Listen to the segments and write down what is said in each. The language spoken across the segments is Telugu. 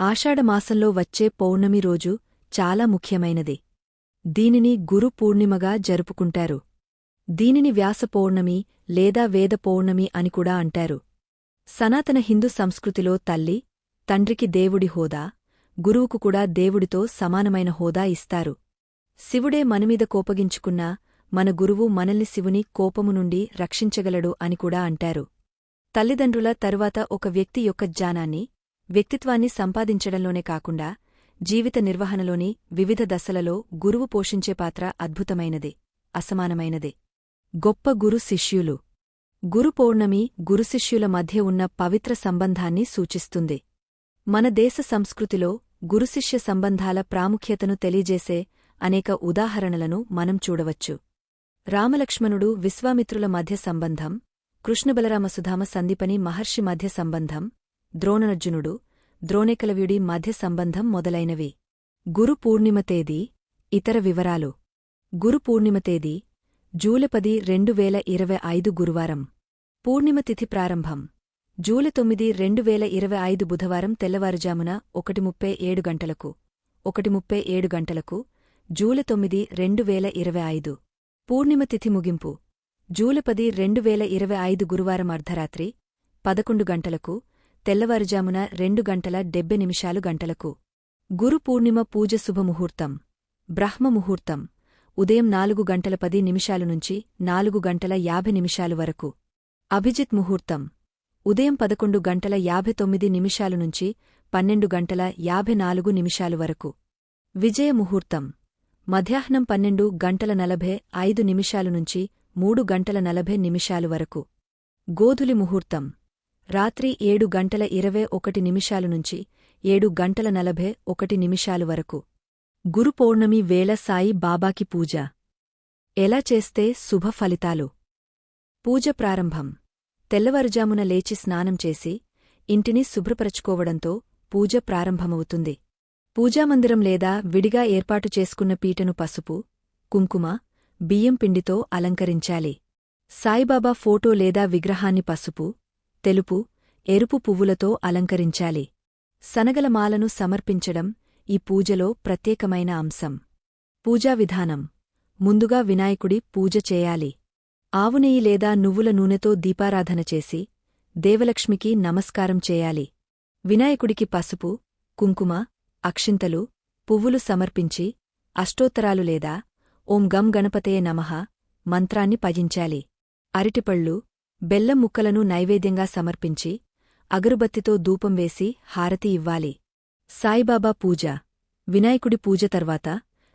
ఆషాఢమాసంలో వచ్చే పౌర్ణమి రోజు చాలా ముఖ్యమైనది. దీనిని గురు పూర్ణిమగా జరుపుకుంటారు. దీనిని వ్యాస పౌర్ణమి లేదా వేద పౌర్ణమి అని కూడా అంటారు. సనాతన హిందూ సంస్కృతిలో తల్లి తండ్రికి దేవుడి హోదా గురువుకు కూడా దేవుడితో సమానమైన హోదా ఇస్తారు. శివుడే మనమీద కోపగించుకున్నా మన గురువు మనల్ని శివుని కోపము నుండి రక్షించగలడు అని కూడా అంటారు. తల్లిదండ్రుల తరువాత ఒక వ్యక్తి యొక్క జ్ఞానాన్ని వ్యక్తిత్వాన్ని సంపాదించడంలోనే కాకుండా జీవిత నిర్వహణలోని వివిధ దశలలో గురువు పోషించే పాత్ర అద్భుతమైనది అసమానమైనది. గొప్ప గురు శిష్యులు. గురు పౌర్ణమి గురుశిష్యుల మధ్య ఉన్న పవిత్ర సంబంధాన్ని సూచిస్తుంది. మన దేశ సంస్కృతిలో గురుశిష్య సంబంధాల ప్రాముఖ్యతను తెలియజేసే అనేక ఉదాహరణలను మనం చూడవచ్చు. రామలక్ష్మణుడు విశ్వామిత్రుల మధ్య సంబంధం కృష్ణబలరామసుధామ సందీపని మహర్షి మధ్య సంబంధం ద్రోణనర్జునుడు ద్రోణికలవ్యుడి మధ్య సంబంధం మొదలైనవి. గురు పూర్ణిమ తేదీ ఇతర వివరాలు. గురు పూర్ణిమ తేదీ జూలై పది రెండు వేల ఇరవై ఐదు గురువారం. పూర్ణిమ తిథి ప్రారంభం. జూలై తొమ్మిది రెండు వేల ఇరవై ఐదు బుధవారం తెల్లవారుజామున ఒకటి ముప్పై ఏడు గంటలకు. ఒకటి ముప్పై ఏడు గంటలకు జూలై తొమ్మిది రెండు వేల ఇరవై ఐదు. పూర్ణిమ తిథి ముగింపు. జూలై పది రెండు వేల ఇరవై ఐదు గురువారం అర్ధరాత్రి పదకొండు గంటలకు తెల్లవారుజామున రెండు గంటల డెబ్బె నిమిషాలు గంటలకు. గురు పూర్ణిమ పూజ శుభముహూర్తం బ్రహ్మముహూర్తం ఉదయం నాలుగు గంటల పది నిమిషాలు నుంచి నాలుగు గంటల యాభై నిమిషాలు వరకు. అభిజిత్ ముహూర్తం. ఉదయం పదకొండు గంటల యాభై తొమ్మిది నిమిషాలు నుంచి పన్నెండు గంటల యాభై నాలుగు నిమిషాలు వరకు. విజయ ముహూర్తం. మధ్యాహ్నం పన్నెండు గంటల నలభై ఐదు నిమిషాలు నుంచి మూడు గంటల నలభై నిమిషాలు వరకు. గోధులి ముహూర్తం. రాత్రి ఏడు గంటల ఇరవై ఒకటి నిమిషాలు నుంచి ఏడు గంటల నలభై ఒకటి నిమిషాలు వరకు. గురు పౌర్ణమి వేళ సాయి బాబాకి పూజ. ఎలా చేస్తే శుభ ఫలితాలు? పూజ ప్రారంభం. తెల్లవారుజామున లేచి స్నానం చేసి ఇంటిని శుభ్రపరచుకోవడంతో పూజ ప్రారంభమవుతుంది. పూజామందిరం లేదా విడిగా ఏర్పాటు చేసుకున్న పీటను పసుపు కుంకుమ బియ్యం పిండితో అలంకరించాలి. సాయిబాబా ఫోటో లేదా విగ్రహాన్ని పసుపు తెలుపు ఎరుపు పువ్వులతో అలంకరించాలి. శనగలమాలను సమర్పించడం ఈ పూజలో ప్రత్యేకమైన అంశం. పూజా విధానం. ముందుగా వినాయకుడి పూజ చేయాలి. ఆవునెయ్యి లేదా నువ్వుల నూనెతో దీపారాధన చేసి దేవలక్ష్మికి నమస్కారం చేయాలి. వినాయకుడికి పసుపు కుంకుమ అక్షింతలు పువ్వులు సమర్పించి అష్టోత్తరాలు లేదా ఓం గం గణపతయ నమః మంత్రాన్ని పజించాలి అరటిపళ్ళు బెల్లం ముక్కలను నైవేద్యంగా సమర్పించి అగరుబత్తితో ధూపం వేసి హారతి ఇవ్వాలి. సాయిబాబా పూజ. వినాయకుడి పూజ తర్వాత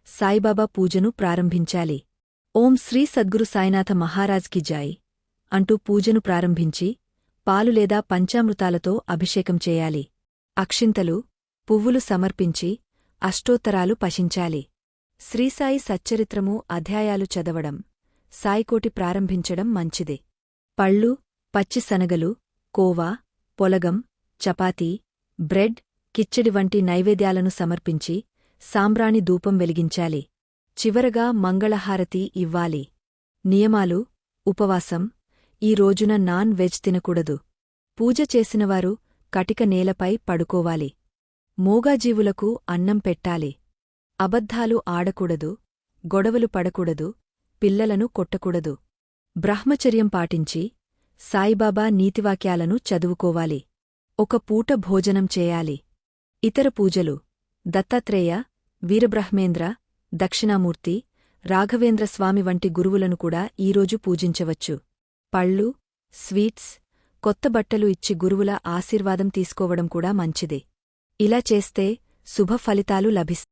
సాయిబాబా పూజను ప్రారంభించాలి. ఓం శ్రీ సద్గురు సాయినాథ మహారాజ్కి జాయ్ అంటూ పూజను ప్రారంభించి పాలు లేదా పంచామృతాలతో అభిషేకం చేయాలి. అక్షింతలు పువ్వులు సమర్పించి అష్టోత్తరాలు పశించాలి శ్రీసాయి సచ్చరిత్రము అధ్యాయాలు చదవడం సాయికోటి ప్రారంభించడం మంచిది. పళ్ళు పచ్చిశనగలు కోవా పొలగం చపాతీ బ్రెడ్ కిచ్చడి వంటి నైవేద్యాలను సమర్పించి సాంబ్రాణి ధూపం వెలిగించాలి. చివరగా మంగళహారతి ఇవ్వాలి. నియమాలు ఉపవాసం ఈ రోజున నాన్ వెజ్ తినకూడదు. పూజ చేసినవారు కటిక నేలపై పడుకోవాలి. మూగాజీవులకు అన్నం పెట్టాలి. అబద్ధాలు ఆడకూడదు గొడవలు పడకూడదు పిల్లలను కొట్టకూడదు. బ్రహ్మచర్యం పాటించి సాయిబాబా నీతివాక్యాలను చదువుకోవాలి. ఒక పూట భోజనం చేయాలి. ఇతర పూజలు దత్తాత్రేయ వీరబ్రహ్మేంద్ర దక్షిణామూర్తి రాఘవేంద్ర స్వామి వంటి గురువులను కూడా ఈరోజు పూజించవచ్చు. పళ్ళు స్వీట్స్ కొత్త బట్టలు ఇచ్చి గురువుల ఆశీర్వాదం తీసుకోవడం కూడా మంచిదే. ఇలా చేస్తే శుభ ఫలితాలు లభిస్తాయి.